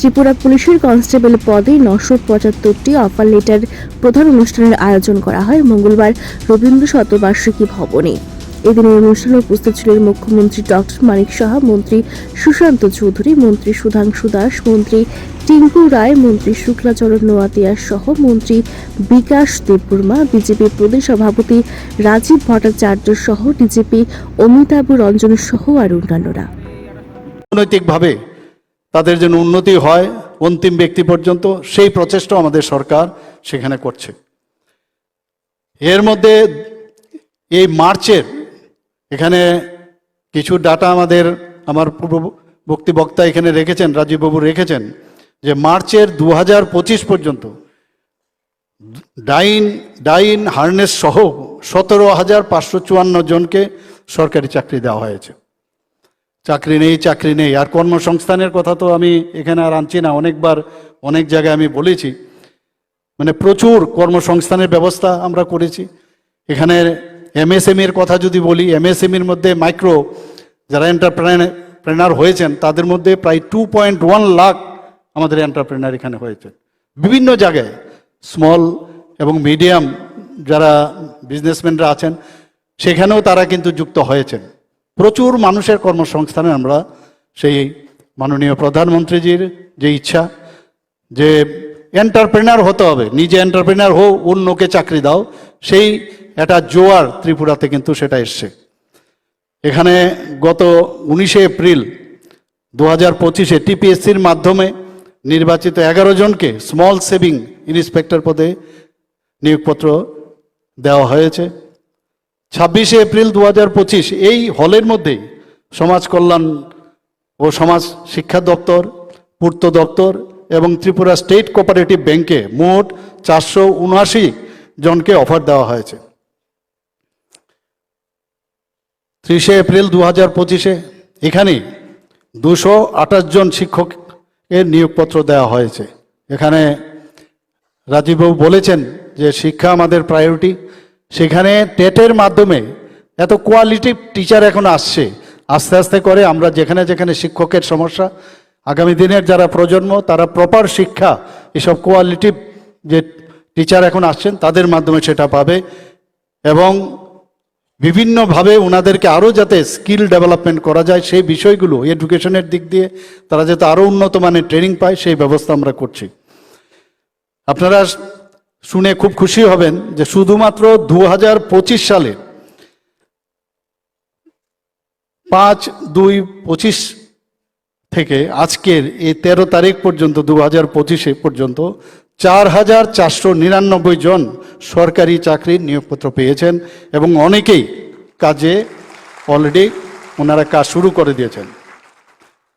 ত্রিপুরা পুলিশের কনস্টেবল পদে নশো পঁচাত্তরটি অফার লেটার প্রধান অনুষ্ঠানের আয়োজন করা হয় মঙ্গলবার রবীন্দ্র শতবার্ষিকী ভবনে। এদিনের অনুষ্ঠানে উপস্থিত ছিলেন মুখ্যমন্ত্রী ডক্টর মানিক সাহা, মন্ত্রী সুশান্ত চৌধুরী, মন্ত্রী সুধাংশু দাস, মন্ত্রী টিঙ্কু রায়, মন্ত্রী শুক্লাচরণ নোয়াতিয়া সহ মন্ত্রী বিকাশ দেববর্মা, বিজেপি প্রদেশ সভাপতি রাজীব ভট্টাচার্য সহ ডিজিপি অমিতাভ রঞ্জন সহ আর অন্যান্যরা। তাদের যেন উন্নতি হয় অন্তিম ব্যক্তি পর্যন্ত, সেই প্রচেষ্টা আমাদের সরকার সেখানে করছে। এর মধ্যে এই মার্চের এখানে কিছু ডাটা আমাদের, আমার পূর্ববর্তী বক্তা এখানে রেখেছেন রাজীববাবু রেখেছেন, যে মার্চের দু হাজার পঁচিশ পর্যন্ত ডাইন ডাইন হার্নেস সহ সতেরো হাজার পাঁচশো চুয়ান্ন জনকে সরকারি চাকরি দেওয়া হয়েছে। চাকরি নেই চাকরি নেই। আর কর্মসংস্থানের কথা তো আমি এখানে আর আনছি না, অনেকবার, অনেক জায়গায় আমি বলেছি। মানে প্রচুর কর্মসংস্থানের ব্যবস্থা আমরা করেছি। এখানে এমএসএমইর কথা যদি বলি এমএসএমইর মধ্যে মাইক্রো, যারা এন্টারপ্রেনার হয়েছেন, তাদের মধ্যে প্রায় টু পয়েন্ট ওয়ান লাখ আমাদের এন্টারপ্রেনার এখানে হয়েছে বিভিন্ন জায়গায় স্মল এবং মিডিয়াম যারা বিজনেসম্যানরা আছেন, সেখানেও তারা কিন্তু যুক্ত হয়েছেন। প্রচুর মানুষের কর্মসংস্থানে আমরা সেই মাননীয় প্রধানমন্ত্রীজির যে ইচ্ছা, যে এন্টারপ্রেনার হতে হবে, নিজে এন্টারপ্রেনার হও, অন্যকে চাকরি দাও, সেই একটা জোয়ার ত্রিপুরাতে কিন্তু সেটা এসছে। এখানে গত উনিশে এপ্রিল দু হাজার পঁচিশে টিপিএসসির মাধ্যমে নির্বাচিত এগারো জনকে স্মল সেভিং ইন্সপেক্টর পদে নিয়োগপত্র দেওয়া হয়েছে। ছাব্বিশে এপ্রিল দু এই হলের মধ্যেই সমাজ কল্যাণ ও সমাজ শিক্ষা দপ্তর, পূর্ত দপ্তর এবং ত্রিপুরা স্টেট কোঅপারেটিভ ব্যাংকে মোট চারশো উনআশি জনকে অফার দেওয়া হয়েছে। ত্রিশে এপ্রিল দু হাজার পঁচিশে এখানে দুশো আঠাশ জন শিক্ষকের নিয়োগপত্র দেওয়া হয়েছে। এখানে রাজীববাবু বলেছেন যে শিক্ষা আমাদের প্রায়োরিটি সেখানে টেটের মাধ্যমে এত কোয়ালিটি টিচার এখন আসছে। আস্তে আস্তে করে আমরা যেখানে যেখানে শিক্ষকের সমস্যা, আগামী দিনের যারা প্রজন্ম, তারা প্রপার শিক্ষা, এসব কোয়ালিটি যে টিচার এখন আসছেন, তাদের মাধ্যমে সেটা পাবে এবং বিভিন্নভাবে ওনাদেরকে আরও যাতে স্কিল ডেভেলপমেন্ট করা যায়, সেই বিষয়গুলো এডুকেশনের দিক দিয়ে তারা যাতে আরও উন্নত মানের ট্রেনিং পায়, সেই ব্যবস্থা আমরা করছি। আপনারা শুনে খুব খুশি হবেন যে শুধুমাত্র দু হাজার পঁচিশ সালে পাঁচ দুই পঁচিশ থেকে আজকের এই তেরো তারিখ পর্যন্ত দু হাজার পঁচিশে পর্যন্ত চার হাজার চারশো নিরানব্বই জন সরকারি চাকরির নিয়োগপত্র পেয়েছেন এবং অনেকেই কাজে অলরেডি ওনারা কাজ শুরু করে দিয়েছেন।